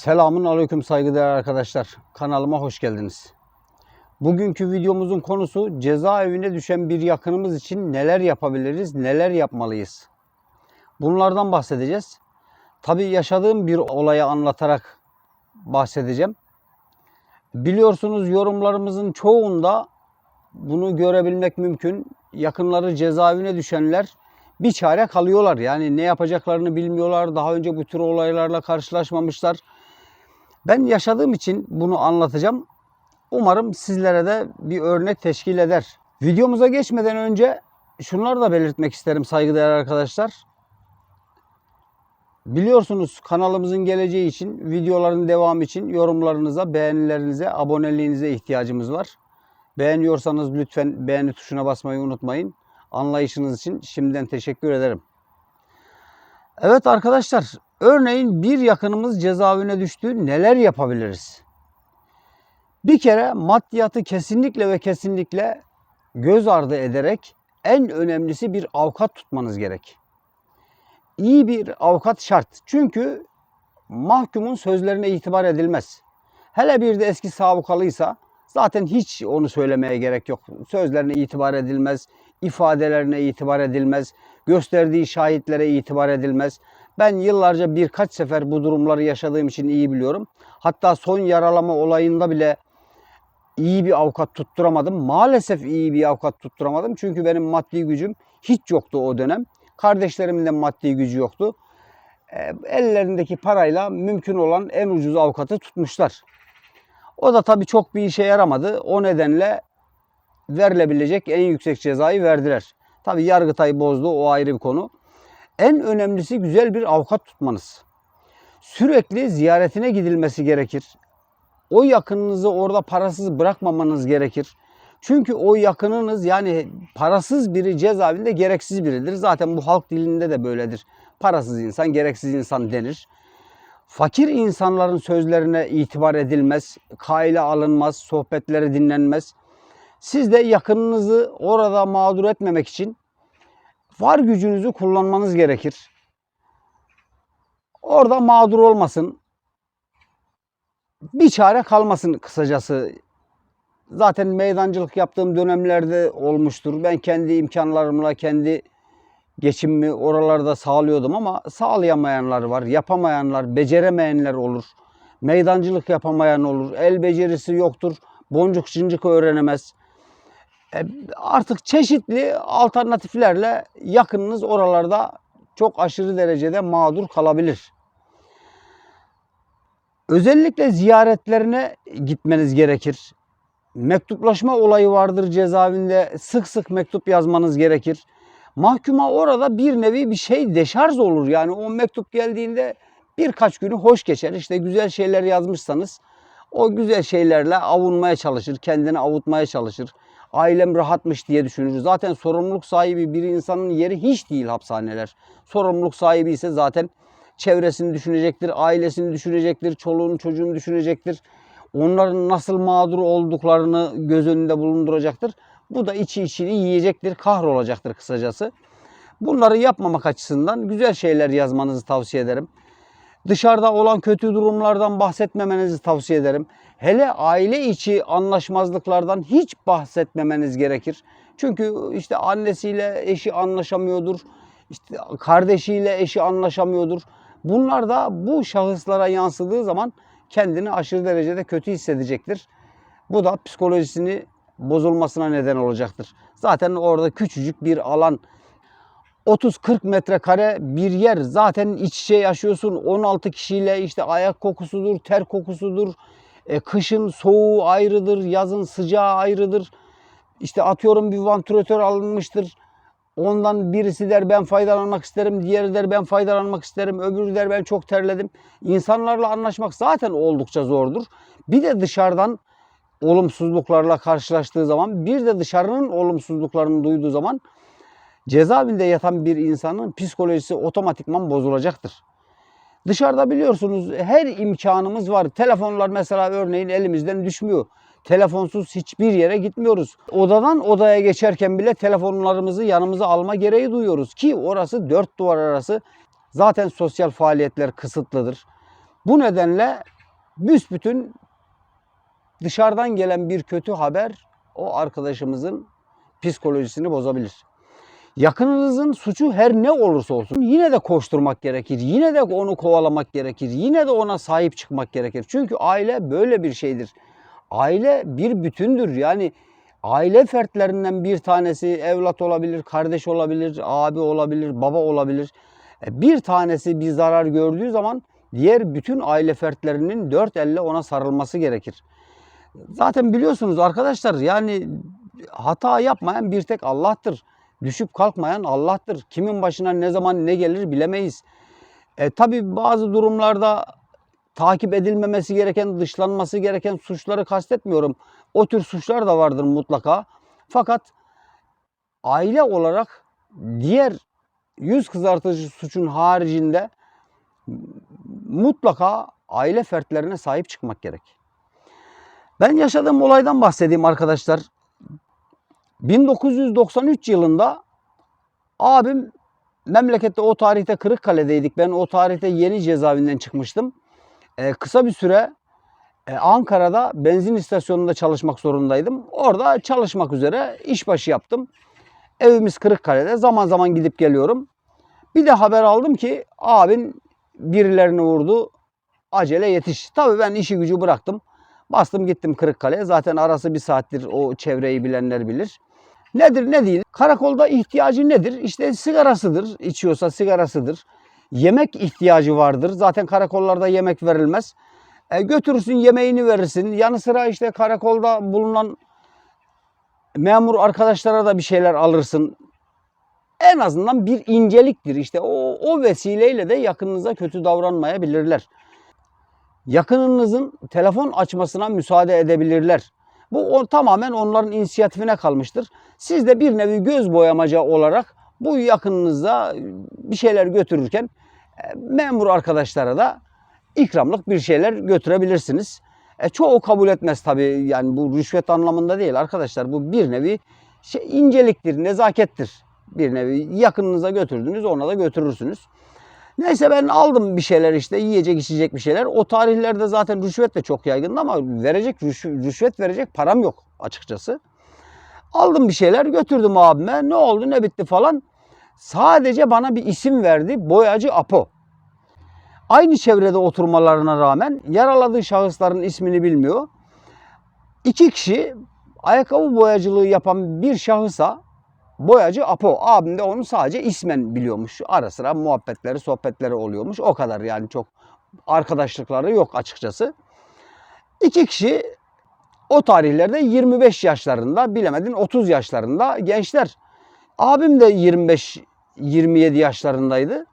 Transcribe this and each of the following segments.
Selamun aleyküm saygıdeğer arkadaşlar. Kanalıma hoş geldiniz. Bugünkü videomuzun konusu cezaevine düşen bir yakınımız için neler yapabiliriz, neler yapmalıyız? Bunlardan bahsedeceğiz. Tabii yaşadığım bir olayı anlatarak bahsedeceğim. Biliyorsunuz yorumlarımızın çoğunda bunu görebilmek mümkün. Yakınları cezaevine düşenler bir çare kalıyorlar. Yani ne yapacaklarını bilmiyorlar. Daha önce bu tür olaylarla karşılaşmamışlar. Ben yaşadığım için bunu anlatacağım. Umarım sizlere de bir örnek teşkil eder. Videomuza geçmeden önce şunları da belirtmek isterim saygıdeğer arkadaşlar. Biliyorsunuz kanalımızın geleceği için, videoların devamı için yorumlarınıza, beğenilerinize, aboneliğinize ihtiyacımız var. Beğeniyorsanız lütfen beğeni tuşuna basmayı unutmayın. Anlayışınız için şimdiden teşekkür ederim. Evet arkadaşlar, örneğin bir yakınımız cezaevine düştü. Neler yapabiliriz? Bir kere maddiyatı kesinlikle ve kesinlikle göz ardı ederek en önemlisi bir avukat tutmanız gerek. İyi bir avukat şart. Çünkü mahkumun sözlerine itibar edilmez. Hele bir de eski sabıkalıysa zaten hiç onu söylemeye gerek yok. Sözlerine itibar edilmez, ifadelerine itibar edilmez, gösterdiği şahitlere itibar edilmez. Ben yıllarca birkaç sefer bu durumları yaşadığım için iyi biliyorum. Hatta son yaralama olayında bile iyi bir avukat tutturamadım. Maalesef iyi bir avukat tutturamadım. Çünkü benim maddi gücüm hiç yoktu o dönem. Kardeşlerimin de maddi gücü yoktu. E, ellerindeki parayla mümkün olan en ucuz avukatı tutmuşlar. O da tabii çok bir işe yaramadı. O nedenle verilebilecek en yüksek cezayı verdiler. Tabii Yargıtay bozdu o ayrı bir konu. En önemlisi güzel bir avukat tutmanız. Sürekli ziyaretine gidilmesi gerekir. O yakınınızı orada parasız bırakmamanız gerekir. Çünkü o yakınınız yani parasız biri cezaevinde gereksiz biridir. Zaten bu halk dilinde de böyledir. Parasız insan gereksiz insan denir. Fakir insanların sözlerine itibar edilmez, kaile alınmaz, sohbetleri dinlenmez. Siz de yakınınızı orada mağdur etmemek için var gücünüzü kullanmanız gerekir. Orada mağdur olmasın. Bir çare kalmasın kısacası. Zaten meydancılık yaptığım dönemlerde olmuştur. Ben kendi imkanlarımla, kendi geçimimi oralarda sağlıyordum ama sağlayamayanlar var, yapamayanlar, beceremeyenler olur. Meydancılık yapamayan olur, el becerisi yoktur, boncuk cincik öğrenemez. E, artık çeşitli alternatiflerle yakınınız oralarda çok aşırı derecede mağdur kalabilir. Özellikle ziyaretlerine gitmeniz gerekir. Mektuplaşma olayı vardır cezaevinde. Sık sık mektup yazmanız gerekir. Mahkuma orada bir nevi bir şey deşarj olur. Yani o mektup geldiğinde birkaç günü hoş geçer. İşte güzel şeyler yazmışsanız o güzel şeylerle avunmaya çalışır, kendini avutmaya çalışır. Ailem rahatmış diye düşünür. Zaten sorumluluk sahibi bir insanın yeri hiç değil hapishaneler. Sorumluluk sahibi ise zaten çevresini düşünecektir, ailesini düşünecektir, çoluğunu çocuğunu düşünecektir. Onların nasıl mağdur olduklarını göz önünde bulunduracaktır. Bu da içi içini yiyecektir, kahrolacaktır kısacası. Bunları yapmamak açısından güzel şeyler yazmanızı tavsiye ederim. Dışarıda olan kötü durumlardan bahsetmemenizi tavsiye ederim. Hele aile içi anlaşmazlıklardan hiç bahsetmemeniz gerekir. Çünkü işte annesiyle eşi anlaşamıyordur. İşte kardeşiyle eşi anlaşamıyordur. Bunlar da bu şahıslara yansıdığı zaman kendini aşırı derecede kötü hissedecektir. Bu da psikolojisini bozulmasına neden olacaktır. Zaten orada küçücük bir alan 30-40 metrekare bir yer zaten iç içe yaşıyorsun. 16 kişiyle işte ayak kokusudur, ter kokusudur. E, kışın soğuğu ayrıdır, yazın sıcağı ayrıdır. İşte atıyorum bir vantilatör alınmıştır. Ondan birisi der ben faydalanmak isterim, diğeri der ben faydalanmak isterim, öbürü der ben çok terledim. İnsanlarla anlaşmak zaten oldukça zordur. Bir de dışarıdan olumsuzluklarla karşılaştığı zaman, bir de dışarının olumsuzluklarını duyduğu zaman cezaevinde yatan bir insanın psikolojisi otomatikman bozulacaktır. Dışarıda biliyorsunuz her imkanımız var. Telefonlar mesela örneğin elimizden düşmüyor. Telefonsuz hiçbir yere gitmiyoruz. Odadan odaya geçerken bile telefonlarımızı yanımıza alma gereği duyuyoruz ki orası dört duvar arası. Zaten sosyal faaliyetler kısıtlıdır. Bu nedenle büsbütün dışarıdan gelen bir kötü haber o arkadaşımızın psikolojisini bozabilir. Yakınınızın suçu her ne olursa olsun yine de koşturmak gerekir. Yine de onu kovalamak gerekir. Yine de ona sahip çıkmak gerekir. Çünkü aile böyle bir şeydir. Aile bir bütündür. Yani aile fertlerinden bir tanesi evlat olabilir, kardeş olabilir, abi olabilir, baba olabilir. E, Bir tanesi bir zarar gördüğü zaman diğer bütün aile fertlerinin dört elle ona sarılması gerekir. Zaten biliyorsunuz arkadaşlar yani hata yapmayan bir tek Allah'tır. Düşüp kalkmayan Allah'tır. Kimin başına ne zaman ne gelir bilemeyiz. E, tabii bazı durumlarda takip edilmemesi gereken, dışlanması gereken suçları kastetmiyorum. O tür suçlar da vardır mutlaka. Fakat aile olarak diğer yüz kızartıcı suçun haricinde mutlaka aile fertlerine sahip çıkmak gerek. Ben yaşadığım olaydan bahsedeyim arkadaşlar. 1993 yılında abim memlekette o tarihte Kırıkkale'deydik. Ben o tarihte yeni cezaevinden çıkmıştım. Ee, kısa bir süre e, Ankara'da benzin istasyonunda çalışmak zorundaydım. Orada çalışmak üzere işbaşı yaptım. Evimiz Kırıkkale'de. Zaman zaman gidip geliyorum. Bir de haber aldım ki abin birilerini vurdu. Acele yetiş. Tabii ben işi gücü bıraktım. Bastım gittim Kırıkkale'ye. Zaten arası bir saattir o çevreyi bilenler bilir. Nedir ne değil? Karakolda ihtiyacı nedir? İşte sigarasıdır. İçiyorsa sigarasıdır. Yemek ihtiyacı vardır. Zaten karakollarda yemek verilmez. E, götürürsün yemeğini verirsin. Yanı sıra işte karakolda bulunan memur arkadaşlara da bir şeyler alırsın. En azından bir inceliktir. İşte o, o vesileyle de yakınınıza kötü davranmayabilirler. Yakınınızın telefon açmasına müsaade edebilirler. Bu o, tamamen onların inisiyatifine kalmıştır. Siz de bir nevi göz boyamaca olarak bu yakınınıza bir şeyler götürürken e, memur arkadaşlara da ikramlık bir şeyler götürebilirsiniz. E, çoğu kabul etmez tabii yani bu rüşvet anlamında değil arkadaşlar. Bu bir nevi şey, inceliktir, nezakettir. Bir nevi yakınınıza götürdünüz ona da götürürsünüz. Neyse ben aldım bir şeyler işte yiyecek içecek bir şeyler. O tarihlerde zaten rüşvet de çok yaygındı ama verecek rüş- rüşvet verecek param yok açıkçası. Aldım bir şeyler götürdüm abime. Ne oldu ne bitti falan. Sadece bana bir isim verdi. Boyacı Apo. Aynı çevrede oturmalarına rağmen yaraladığı şahısların ismini bilmiyor. İki kişi ayakkabı boyacılığı yapan bir şahısa boyacı Apo. Abim de onu sadece ismen biliyormuş. Ara sıra muhabbetleri, sohbetleri oluyormuş. O kadar yani çok arkadaşlıkları yok açıkçası. İki kişi o tarihlerde 25 yaşlarında, bilemedin 30 yaşlarında gençler. Abim de 25 27 yaşlarındaydı.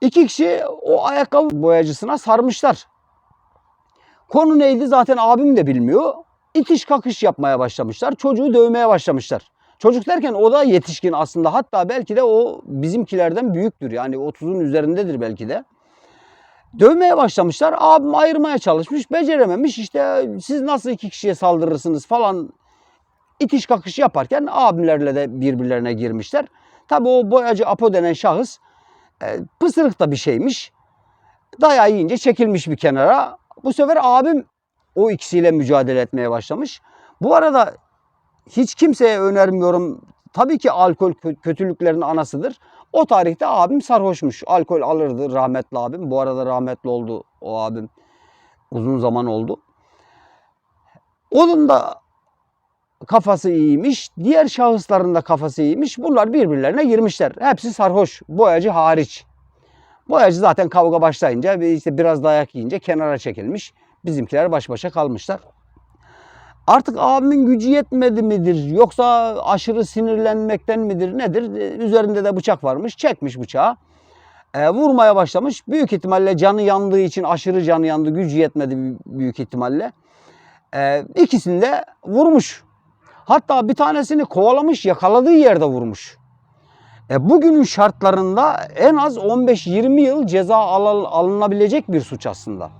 İki kişi o ayakkabı boyacısına sarmışlar. Konu neydi zaten abim de bilmiyor. İtiş kakış yapmaya başlamışlar. Çocuğu dövmeye başlamışlar. Çocuk derken o da yetişkin aslında. Hatta belki de o bizimkilerden büyüktür. Yani 30'un üzerindedir belki de. Dövmeye başlamışlar. Abim ayırmaya çalışmış. Becerememiş. İşte siz nasıl iki kişiye saldırırsınız falan itiş kakış yaparken abimlerle de birbirlerine girmişler. Tabi o boyacı Apo denen şahıs e, pısırık da bir şeymiş. Dayağı yiyince çekilmiş bir kenara. Bu sefer abim o ikisiyle mücadele etmeye başlamış. Bu arada hiç kimseye önermiyorum. Tabii ki alkol kö- kötülüklerin anasıdır. O tarihte abim sarhoşmuş. Alkol alırdı rahmetli abim. Bu arada rahmetli oldu o abim. Uzun zaman oldu. Onun da kafası iyiymiş. Diğer şahısların da kafası iyiymiş. Bunlar birbirlerine girmişler. Hepsi sarhoş. Boyacı hariç. Boyacı zaten kavga başlayınca işte biraz dayak yiyince kenara çekilmiş. Bizimkiler baş başa kalmışlar. Artık abimin gücü yetmedi midir yoksa aşırı sinirlenmekten midir nedir? Ee, Üzerinde de bıçak varmış. Çekmiş bıçağı. Ee, vurmaya başlamış. Büyük ihtimalle canı yandığı için aşırı canı yandı. Gücü yetmedi büyük ihtimalle. Ee, ikisini de vurmuş. Hatta bir tanesini kovalamış yakaladığı yerde vurmuş. E, bugünün şartlarında en az 15-20 yıl ceza al- alınabilecek bir suç aslında.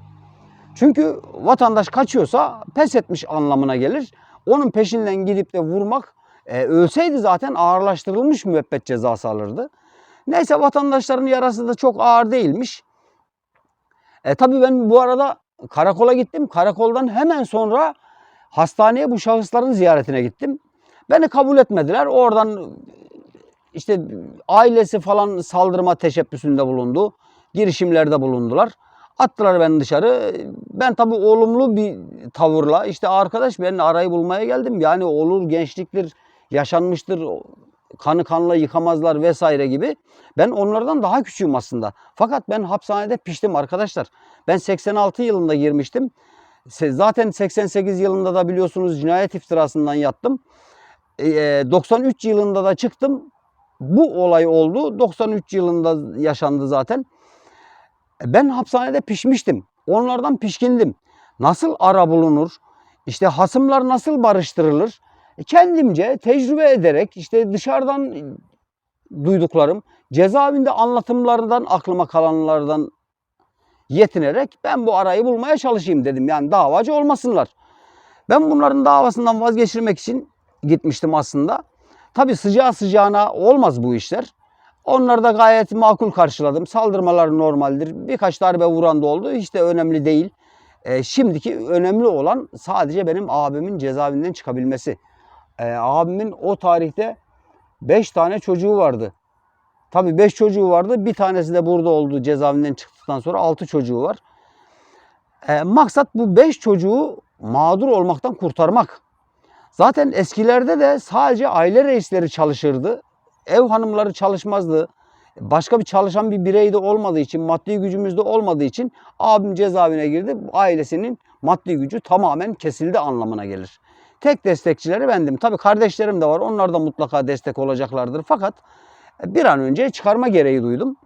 Çünkü vatandaş kaçıyorsa pes etmiş anlamına gelir. Onun peşinden gidip de vurmak e, ölseydi zaten ağırlaştırılmış müebbet cezası alırdı. Neyse vatandaşların yarası da çok ağır değilmiş. E tabii ben bu arada karakola gittim. Karakoldan hemen sonra hastaneye bu şahısların ziyaretine gittim. Beni kabul etmediler. Oradan işte ailesi falan saldırma teşebbüsünde bulundu. Girişimlerde bulundular. Attılar beni dışarı. Ben tabii olumlu bir tavırla işte arkadaş ben arayı bulmaya geldim. Yani olur gençliktir, yaşanmıştır, kanı kanla yıkamazlar vesaire gibi. Ben onlardan daha küçüğüm aslında. Fakat ben hapishanede piştim arkadaşlar. Ben 86 yılında girmiştim. Zaten 88 yılında da biliyorsunuz cinayet iftirasından yattım. Ee, 93 yılında da çıktım. Bu olay oldu. 93 yılında yaşandı zaten. Ben hapishanede pişmiştim. Onlardan pişkindim. Nasıl ara bulunur? İşte hasımlar nasıl barıştırılır? Kendimce tecrübe ederek işte dışarıdan duyduklarım, cezaevinde anlatımlarından aklıma kalanlardan yetinerek ben bu arayı bulmaya çalışayım dedim. Yani davacı olmasınlar. Ben bunların davasından vazgeçirmek için gitmiştim aslında. Tabi sıcağı sıcağına olmaz bu işler. Onları da gayet makul karşıladım. Saldırmalar normaldir. Birkaç darbe vuran da oldu. Hiç de önemli değil. Ee, şimdiki önemli olan sadece benim abimin cezaevinden çıkabilmesi. Ee, abimin o tarihte 5 tane çocuğu vardı. Tabii 5 çocuğu vardı. Bir tanesi de burada oldu cezaevinden çıktıktan sonra 6 çocuğu var. Ee, maksat bu 5 çocuğu mağdur olmaktan kurtarmak. Zaten eskilerde de sadece aile reisleri çalışırdı. Ev hanımları çalışmazdı. Başka bir çalışan bir birey de olmadığı için, maddi gücümüz de olmadığı için abim cezaevine girdi. Ailesinin maddi gücü tamamen kesildi anlamına gelir. Tek destekçileri bendim. Tabii kardeşlerim de var. Onlar da mutlaka destek olacaklardır. Fakat bir an önce çıkarma gereği duydum.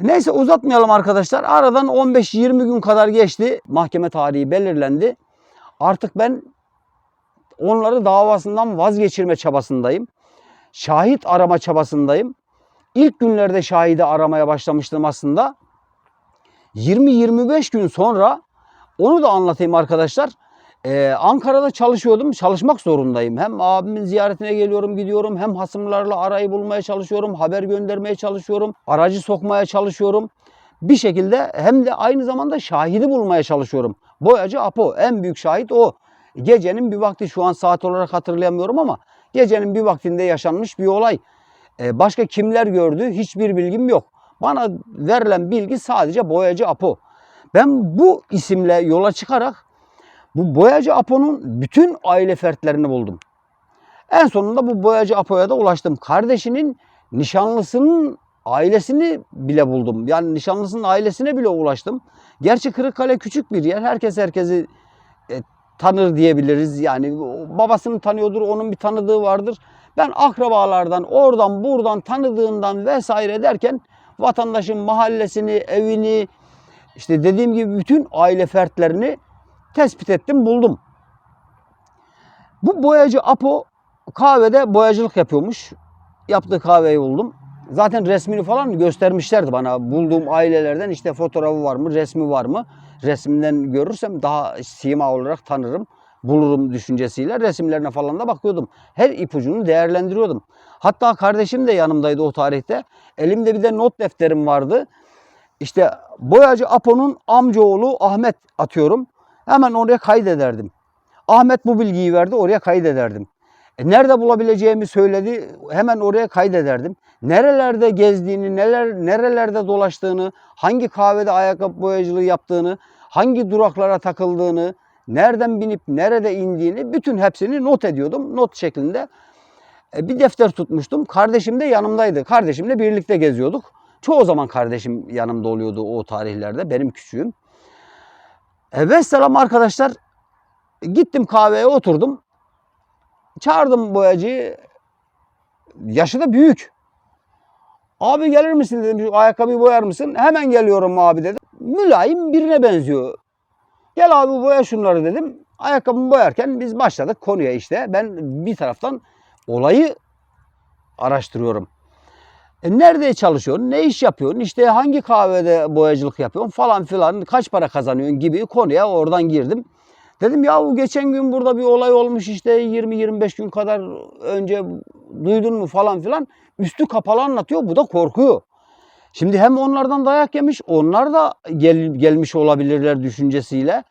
Neyse uzatmayalım arkadaşlar. Aradan 15-20 gün kadar geçti. Mahkeme tarihi belirlendi. Artık ben onları davasından vazgeçirme çabasındayım. Şahit arama çabasındayım. İlk günlerde şahidi aramaya başlamıştım aslında. 20-25 gün sonra onu da anlatayım arkadaşlar. Ee, Ankara'da çalışıyordum. Çalışmak zorundayım. Hem abimin ziyaretine geliyorum, gidiyorum. Hem hasımlarla arayı bulmaya çalışıyorum. Haber göndermeye çalışıyorum. Aracı sokmaya çalışıyorum. Bir şekilde hem de aynı zamanda şahidi bulmaya çalışıyorum. Boyacı Apo en büyük şahit o. Gecenin bir vakti şu an saat olarak hatırlayamıyorum ama gecenin bir vaktinde yaşanmış bir olay. Ee, başka kimler gördü hiçbir bilgim yok. Bana verilen bilgi sadece Boyacı Apo. Ben bu isimle yola çıkarak bu Boyacı Apo'nun bütün aile fertlerini buldum. En sonunda bu Boyacı Apo'ya da ulaştım. Kardeşinin nişanlısının ailesini bile buldum. Yani nişanlısının ailesine bile ulaştım. Gerçi Kırıkkale küçük bir yer. Herkes herkesi e, tanır diyebiliriz. Yani babasını tanıyordur, onun bir tanıdığı vardır. Ben akrabalardan, oradan, buradan tanıdığından vesaire derken vatandaşın mahallesini, evini, işte dediğim gibi bütün aile fertlerini tespit ettim, buldum. Bu boyacı Apo kahvede boyacılık yapıyormuş. Yaptığı kahveyi buldum. Zaten resmini falan göstermişlerdi bana. Bulduğum ailelerden işte fotoğrafı var mı, resmi var mı? Resminden görürsem daha sima olarak tanırım, bulurum düşüncesiyle resimlerine falan da bakıyordum. Her ipucunu değerlendiriyordum. Hatta kardeşim de yanımdaydı o tarihte. Elimde bir de not defterim vardı. İşte boyacı Apo'nun amcaoğlu Ahmet atıyorum. Hemen oraya kaydederdim. Ahmet bu bilgiyi verdi oraya kaydederdim. E, nerede bulabileceğimi söyledi hemen oraya kaydederdim. Nerelerde gezdiğini, neler nerelerde dolaştığını, hangi kahvede ayakkabı boyacılığı yaptığını, hangi duraklara takıldığını, nereden binip nerede indiğini bütün hepsini not ediyordum. Not şeklinde E, bir defter tutmuştum. Kardeşim de yanımdaydı. Kardeşimle birlikte geziyorduk. Çoğu zaman kardeşim yanımda oluyordu o tarihlerde. Benim küçüğüm. E, vesselam arkadaşlar. Gittim kahveye oturdum. Çağırdım boyacıyı. Yaşı da büyük. Abi gelir misin dedim. Şu ayakkabıyı boyar mısın? Hemen geliyorum abi dedi. Mülayim birine benziyor. Gel abi boya şunları dedim. Ayakkabımı boyarken biz başladık konuya işte. Ben bir taraftan olayı araştırıyorum. E nerede çalışıyorsun? Ne iş yapıyorsun? İşte hangi kahvede boyacılık yapıyorsun falan filan. Kaç para kazanıyorsun gibi konuya oradan girdim. Dedim ya bu geçen gün burada bir olay olmuş işte 20-25 gün kadar önce duydun mu falan filan. Üstü kapalı anlatıyor. Bu da korkuyor. Şimdi hem onlardan dayak yemiş, onlar da gel, gelmiş olabilirler düşüncesiyle.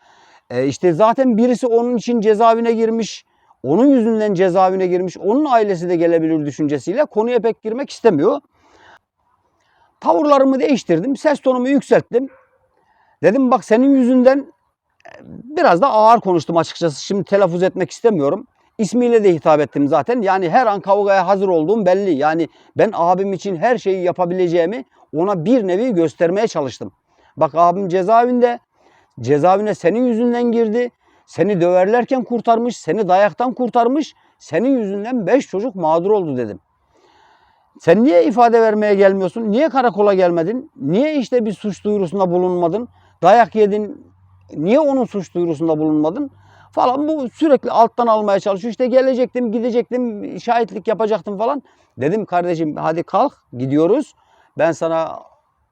E işte zaten birisi onun için cezaevine girmiş. Onun yüzünden cezaevine girmiş. Onun ailesi de gelebilir düşüncesiyle konuya pek girmek istemiyor. Tavırlarımı değiştirdim. Ses tonumu yükselttim. Dedim bak senin yüzünden biraz da ağır konuştum açıkçası. Şimdi telaffuz etmek istemiyorum. İsmiyle de hitap ettim zaten. Yani her an kavgaya hazır olduğum belli. Yani ben abim için her şeyi yapabileceğimi ona bir nevi göstermeye çalıştım. Bak abim cezaevinde. Cezaevine senin yüzünden girdi. Seni döverlerken kurtarmış, seni dayaktan kurtarmış. Senin yüzünden beş çocuk mağdur oldu dedim. Sen niye ifade vermeye gelmiyorsun? Niye karakola gelmedin? Niye işte bir suç duyurusunda bulunmadın? Dayak yedin. Niye onun suç duyurusunda bulunmadın? Falan bu sürekli alttan almaya çalışıyor. İşte gelecektim, gidecektim, şahitlik yapacaktım falan. Dedim kardeşim hadi kalk gidiyoruz. Ben sana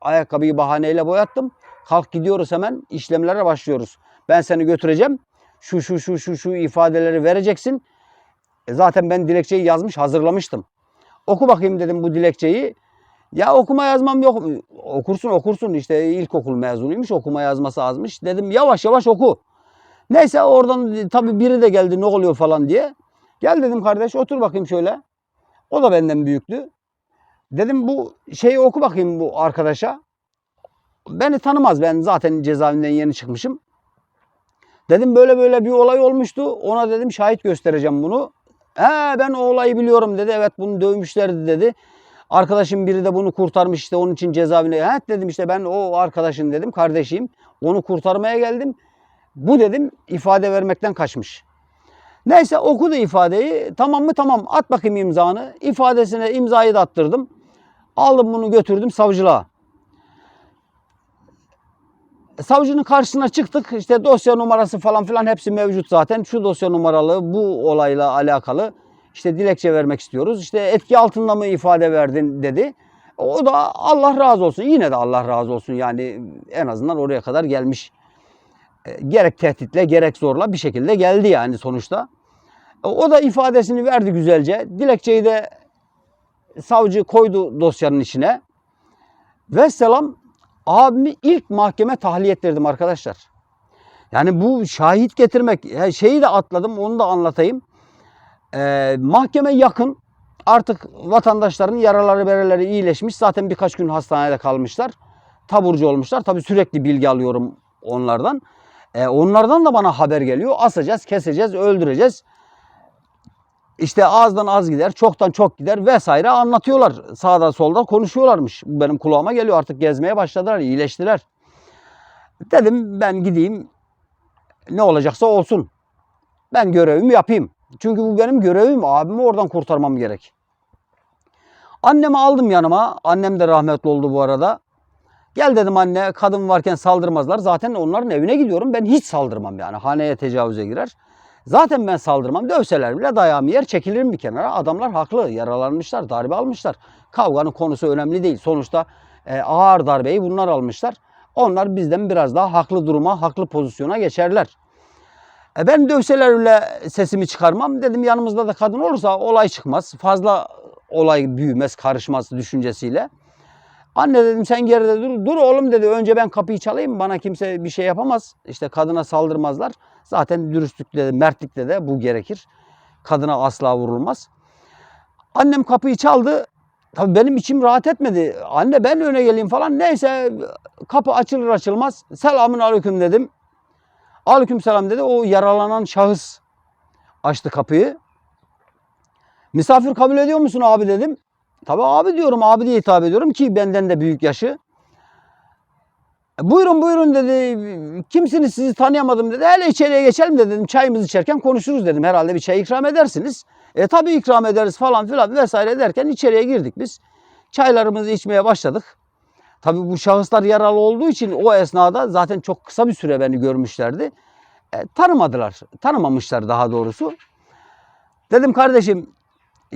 ayakkabıyı bahaneyle boyattım. Kalk gidiyoruz hemen işlemlere başlıyoruz. Ben seni götüreceğim. Şu şu şu şu şu ifadeleri vereceksin. E zaten ben dilekçeyi yazmış hazırlamıştım. Oku bakayım dedim bu dilekçeyi. Ya okuma yazmam yok. Okursun okursun işte ilkokul mezunuymuş okuma yazması azmış. Dedim yavaş yavaş oku. Neyse oradan tabii biri de geldi ne oluyor falan diye. Gel dedim kardeş otur bakayım şöyle. O da benden büyüktü. Dedim bu şeyi oku bakayım bu arkadaşa. Beni tanımaz ben zaten cezaevinden yeni çıkmışım. Dedim böyle böyle bir olay olmuştu. Ona dedim şahit göstereceğim bunu. He ben o olayı biliyorum dedi. Evet bunu dövmüşlerdi dedi. Arkadaşım biri de bunu kurtarmış işte onun için cezaevine. He dedim işte ben o arkadaşın dedim kardeşim. Onu kurtarmaya geldim. Bu dedim ifade vermekten kaçmış. Neyse okudu ifadeyi. Tamam mı? Tamam. At bakayım imzanı. İfadesine imzayı da attırdım. Aldım bunu götürdüm savcılığa. Savcının karşısına çıktık. İşte dosya numarası falan filan hepsi mevcut zaten. Şu dosya numaralı bu olayla alakalı işte dilekçe vermek istiyoruz. İşte etki altında mı ifade verdin dedi. O da Allah razı olsun. Yine de Allah razı olsun. Yani en azından oraya kadar gelmiş. E, gerek tehditle gerek zorla bir şekilde geldi yani sonuçta. E, O da ifadesini verdi güzelce. Dilekçeyi de savcı koydu dosyanın içine. Ve selam abimi ilk mahkeme tahliye ettirdim arkadaşlar. Yani bu şahit getirmek şeyi de atladım onu da anlatayım. Ee, mahkeme yakın. Artık vatandaşların yaraları bereleri iyileşmiş. Zaten birkaç gün hastanede kalmışlar. Taburcu olmuşlar. Tabii sürekli bilgi alıyorum onlardan. Ee, onlardan da bana haber geliyor. Asacağız, keseceğiz, öldüreceğiz. İşte azdan az gider, çoktan çok gider vesaire anlatıyorlar. Sağda solda konuşuyorlarmış. Bu benim kulağıma geliyor. Artık gezmeye başladılar, iyileştiler. Dedim ben gideyim. Ne olacaksa olsun. Ben görevimi yapayım. Çünkü bu benim görevim. Abimi oradan kurtarmam gerek. Annemi aldım yanıma. Annem de rahmetli oldu bu arada. Gel dedim anne kadın varken saldırmazlar. Zaten onların evine gidiyorum. Ben hiç saldırmam yani. Haneye tecavüze girer. Zaten ben saldırmam. Dövseler bile dayağımı yer çekilirim bir kenara. Adamlar haklı. Yaralanmışlar, darbe almışlar. Kavganın konusu önemli değil. Sonuçta e, ağır darbeyi bunlar almışlar. Onlar bizden biraz daha haklı duruma, haklı pozisyona geçerler. E ben dövseler bile sesimi çıkarmam. Dedim yanımızda da kadın olursa olay çıkmaz. Fazla olay büyümez, karışmaz düşüncesiyle. Anne dedim sen geride dur. Dur oğlum dedi. Önce ben kapıyı çalayım. Bana kimse bir şey yapamaz. İşte kadına saldırmazlar. Zaten dürüstlükte de, mertlikte de bu gerekir. Kadına asla vurulmaz. Annem kapıyı çaldı. Tabii benim içim rahat etmedi. Anne ben öne geleyim falan. Neyse kapı açılır açılmaz. Selamun aleyküm dedim. Aleyküm selam dedi. O yaralanan şahıs açtı kapıyı. Misafir kabul ediyor musun abi dedim. Tabii abi diyorum, abi diye hitap ediyorum ki benden de büyük yaşı. Buyurun buyurun dedi. Kimsiniz sizi tanıyamadım dedi. Hele içeriye geçelim de dedim. Çayımızı içerken konuşuruz dedim. Herhalde bir çay ikram edersiniz. E tabii ikram ederiz falan filan vesaire derken içeriye girdik biz. Çaylarımızı içmeye başladık. Tabii bu şahıslar yaralı olduğu için o esnada zaten çok kısa bir süre beni görmüşlerdi. E, tanımadılar. Tanımamışlar daha doğrusu. Dedim kardeşim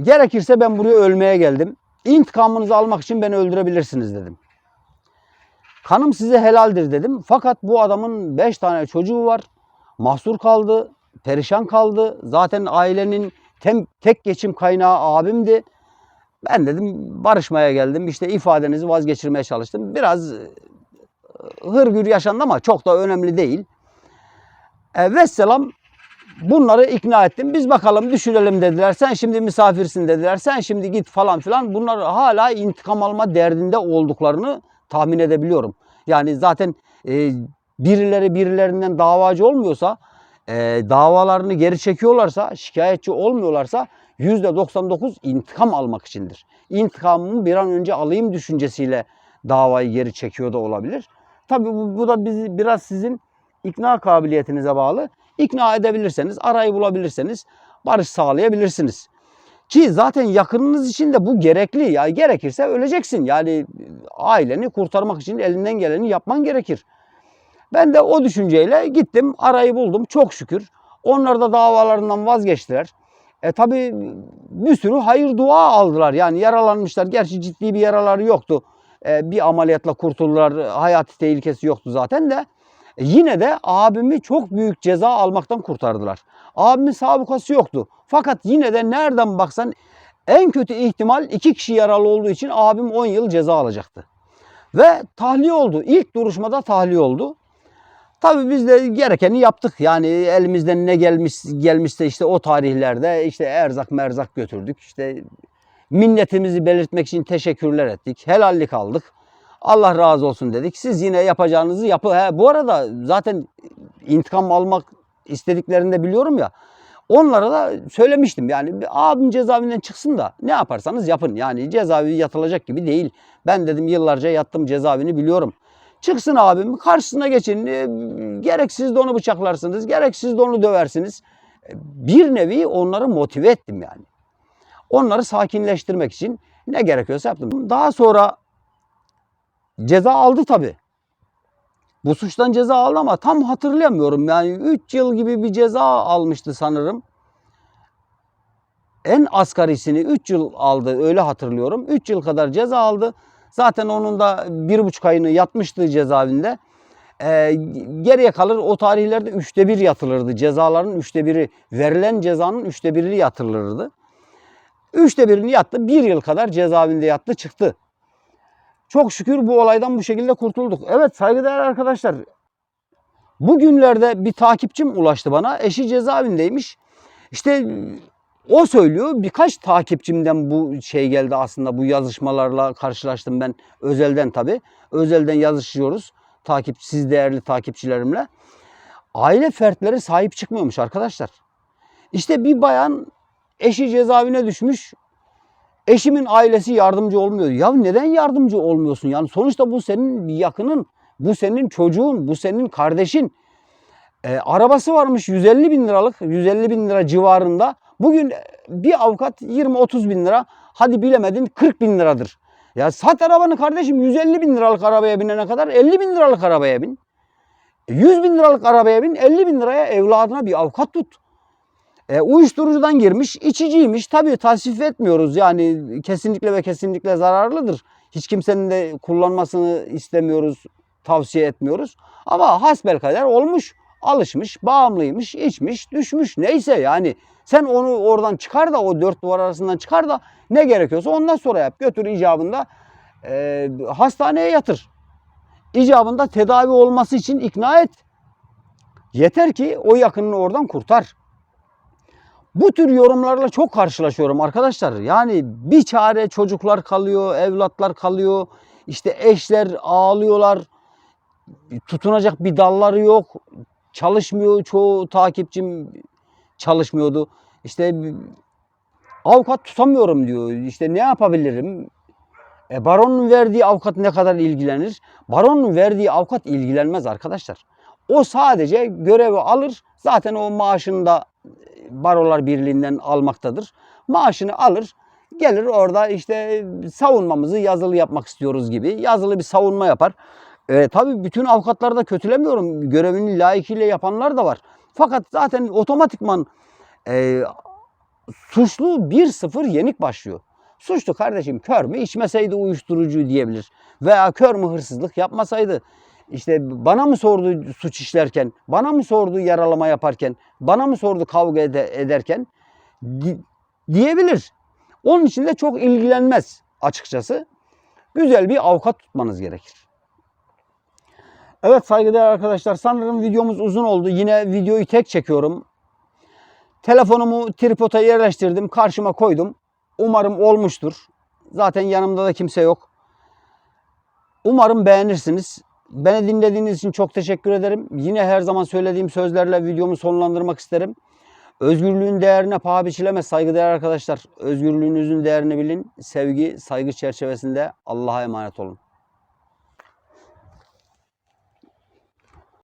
Gerekirse ben buraya ölmeye geldim. İntikamınızı almak için beni öldürebilirsiniz dedim. Kanım size helaldir dedim. Fakat bu adamın 5 tane çocuğu var. Mahsur kaldı, perişan kaldı. Zaten ailenin tem, tek geçim kaynağı abimdi. Ben dedim barışmaya geldim. İşte ifadenizi vazgeçirmeye çalıştım. Biraz e, hırgür yaşandı ama çok da önemli değil. E, vesselam bunları ikna ettim. Biz bakalım düşünelim dediler. Sen şimdi misafirsin dediler. Sen şimdi git falan filan. Bunlar hala intikam alma derdinde olduklarını tahmin edebiliyorum. Yani zaten e, birileri birilerinden davacı olmuyorsa, e, davalarını geri çekiyorlarsa, şikayetçi olmuyorlarsa %99 intikam almak içindir. İntikamımı bir an önce alayım düşüncesiyle davayı geri çekiyor da olabilir. Tabii bu, bu da bizi biraz sizin ikna kabiliyetinize bağlı. İkna edebilirseniz, arayı bulabilirseniz barış sağlayabilirsiniz. Ki zaten yakınınız için de bu gerekli. Ya gerekirse öleceksin. Yani aileni kurtarmak için elinden geleni yapman gerekir. Ben de o düşünceyle gittim, arayı buldum çok şükür. Onlar da davalarından vazgeçtiler. E tabi bir sürü hayır dua aldılar. Yani yaralanmışlar. Gerçi ciddi bir yaraları yoktu. E, bir ameliyatla kurtuldular. Hayati tehlikesi yoktu zaten de. E, yine de abimi çok büyük ceza almaktan kurtardılar. Abimin sabıkası yoktu. Fakat yine de nereden baksan en kötü ihtimal iki kişi yaralı olduğu için abim 10 yıl ceza alacaktı. Ve tahliye oldu. İlk duruşmada tahliye oldu. Tabii biz de gerekeni yaptık. Yani elimizden ne gelmiş gelmişse işte o tarihlerde işte erzak merzak götürdük. İşte minnetimizi belirtmek için teşekkürler ettik. Helallik aldık. Allah razı olsun dedik. Siz yine yapacağınızı yapın. He, bu arada zaten intikam almak istediklerini de biliyorum ya. Onlara da söylemiştim yani abim cezaevinden çıksın da ne yaparsanız yapın. Yani cezaevi yatılacak gibi değil. Ben dedim yıllarca yattım cezaevini biliyorum. Çıksın abim karşısına geçin. E, Gerek siz de onu bıçaklarsınız, gerek siz de onu döversiniz. E, Bir nevi onları motive ettim yani. Onları sakinleştirmek için ne gerekiyorsa yaptım. Daha sonra ceza aldı tabii. Bu suçtan ceza aldı ama tam hatırlayamıyorum. Yani 3 yıl gibi bir ceza almıştı sanırım. En asgarisini 3 yıl aldı öyle hatırlıyorum. 3 yıl kadar ceza aldı. Zaten onun da bir buçuk ayını yatmıştı cezaevinde. Ee, geriye kalır o tarihlerde üçte bir yatılırdı. Cezaların üçte biri, verilen cezanın üçte biri yatırılırdı. Üçte birini yattı. Bir yıl kadar cezaevinde yattı çıktı. Çok şükür bu olaydan bu şekilde kurtulduk. Evet saygıdeğer arkadaşlar. Bugünlerde bir takipçim ulaştı bana. Eşi cezaevindeymiş. İşte o söylüyor. Birkaç takipçimden bu şey geldi aslında. Bu yazışmalarla karşılaştım ben. Özelden tabii. Özelden yazışıyoruz. Takip, siz değerli takipçilerimle. Aile fertleri sahip çıkmıyormuş arkadaşlar. İşte bir bayan eşi cezaevine düşmüş. Eşimin ailesi yardımcı olmuyor. Ya neden yardımcı olmuyorsun? Yani sonuçta bu senin yakının, bu senin çocuğun, bu senin kardeşin. E, arabası varmış 150 bin liralık, 150 bin lira civarında. Bugün bir avukat 20-30 bin lira, hadi bilemedin 40 bin liradır. Ya sat arabanı kardeşim 150 bin liralık arabaya binene kadar 50 bin liralık arabaya bin. 100 bin liralık arabaya bin, 50 bin liraya evladına bir avukat tut. E, uyuşturucudan girmiş, içiciymiş. Tabii tasvip etmiyoruz. Yani kesinlikle ve kesinlikle zararlıdır. Hiç kimsenin de kullanmasını istemiyoruz, tavsiye etmiyoruz. Ama hasbelkader olmuş, alışmış, bağımlıymış, içmiş, düşmüş. Neyse yani sen onu oradan çıkar da o dört duvar arasından çıkar da ne gerekiyorsa ondan sonra yap. Götür icabında e, hastaneye yatır. İcabında tedavi olması için ikna et. Yeter ki o yakınını oradan kurtar. Bu tür yorumlarla çok karşılaşıyorum arkadaşlar. Yani bir çare çocuklar kalıyor, evlatlar kalıyor. İşte eşler ağlıyorlar. Tutunacak bir dalları yok. Çalışmıyor çoğu takipçim çalışmıyordu. İşte avukat tutamıyorum diyor. İşte ne yapabilirim? E, baronun verdiği avukat ne kadar ilgilenir? Baronun verdiği avukat ilgilenmez arkadaşlar. O sadece görevi alır. Zaten o maaşını da Barolar Birliği'nden almaktadır. Maaşını alır. Gelir orada işte savunmamızı yazılı yapmak istiyoruz gibi yazılı bir savunma yapar. E, tabii bütün avukatları da kötülemiyorum. Görevini layıkıyla yapanlar da var. Fakat zaten otomatikman e, suçlu 1-0 yenik başlıyor. Suçlu kardeşim kör mü içmeseydi uyuşturucu diyebilir. Veya kör mü hırsızlık yapmasaydı. İşte bana mı sordu suç işlerken, bana mı sordu yaralama yaparken, bana mı sordu kavga ede- ederken di- diyebilir. Onun için de çok ilgilenmez açıkçası. Güzel bir avukat tutmanız gerekir. Evet saygıdeğer arkadaşlar sanırım videomuz uzun oldu. Yine videoyu tek çekiyorum. Telefonumu tripoda yerleştirdim. Karşıma koydum. Umarım olmuştur. Zaten yanımda da kimse yok. Umarım beğenirsiniz. Beni dinlediğiniz için çok teşekkür ederim. Yine her zaman söylediğim sözlerle videomu sonlandırmak isterim. Özgürlüğün değerine paha biçilemez saygıdeğer arkadaşlar. Özgürlüğünüzün değerini bilin. Sevgi, saygı çerçevesinde Allah'a emanet olun.